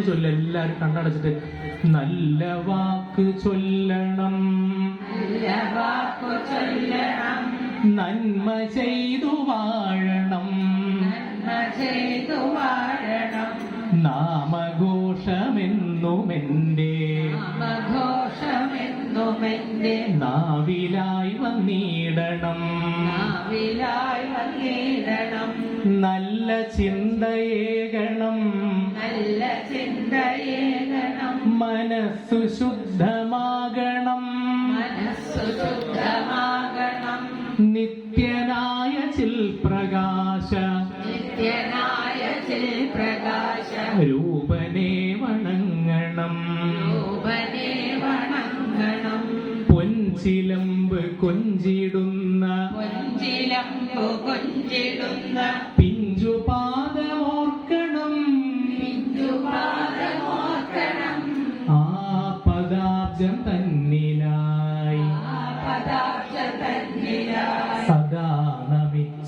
ചൊല്ല എല്ലാരും കണ്ണടച്ചിട്ട് നല്ല വാക്ക് ചൊല്ലണം. നന്മ ചെയ്തു വാഴണം. നാമഘോഷമെന്നുമെന്റെ നാവിലായി വന്നിടണം. നല്ല ചിന്തയേകണം നല്ല ചിന്തയേകണം. മനസ്സു ശുദ്ധമാകണം. മനസ്സു ശുദ്ധമാകണം. നിത്യനായ ചിൽപ്രകാശ നിത്യനായ ചിൽ പ്രകാശ. രൂപനെ വണങ്ങണം. രൂപനെ വണങ്ങണം. പൊൻചിലമ്പ് കൊഞ്ചിടുന്ന. കൊഞ്ചിലമ്പു കൊഞ്ചിടുന്ന.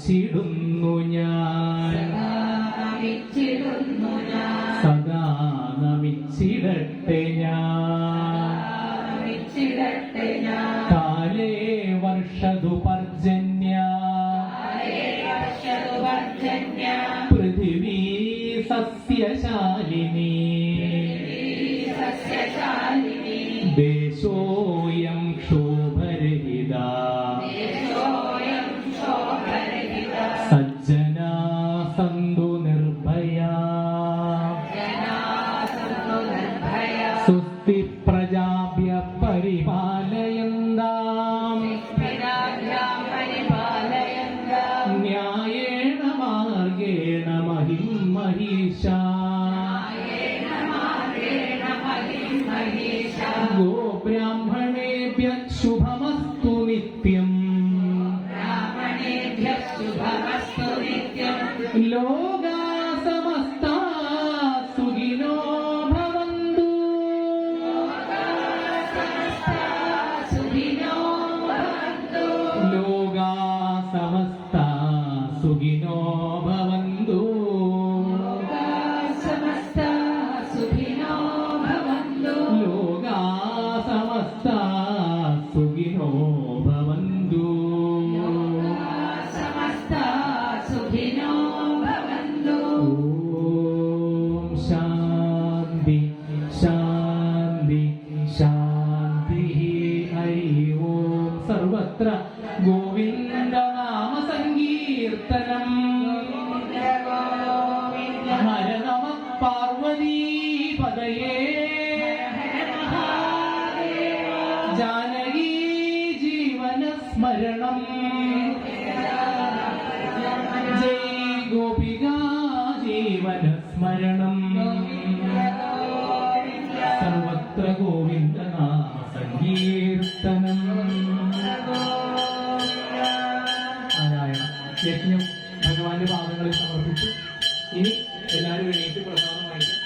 നമിച്ചിടുന്നു ഞാൻ. സദാ നമിച്ചിടട്ടെ ഞാൻ. കാലേ വർഷതു പർജന്യ പൃഥിവീ സസ്യശാലിനി. സസ്യശാലിനി സുസ്ഥി പ്രജാഭ്യ പരിപാലയന്താം ന്യായേണ മാർഗേണ മഹിം മഹീഷ ഗോബ്രാഹ്മണേഭ്യ ശുഭമസ്തു നിത്യം. ലോകാ सुखिनो भवन्तु समस्ता सुखिनो भवन्तु लोगा समस्ता सुखिनो भवन्तु समस्ता सुखिनो भवन्तु ॐ शान्ति പാർവതീ പദയേ ജാനകി ജീവന സ്മരണം. ജയ് ഗോപികാ ജീവന സ്മരണം. സർവത്ര ഗോവിന്ദനാമ സങ്കീർത്തനം. നാരായണ യജ്ഞം ഭഗവാന്റെ പാദങ്ങളിൽ സമർപ്പിച്ചു. ഇനി എല്ലാവരും എണീറ്റ് പ്രസാദമായിട്ട്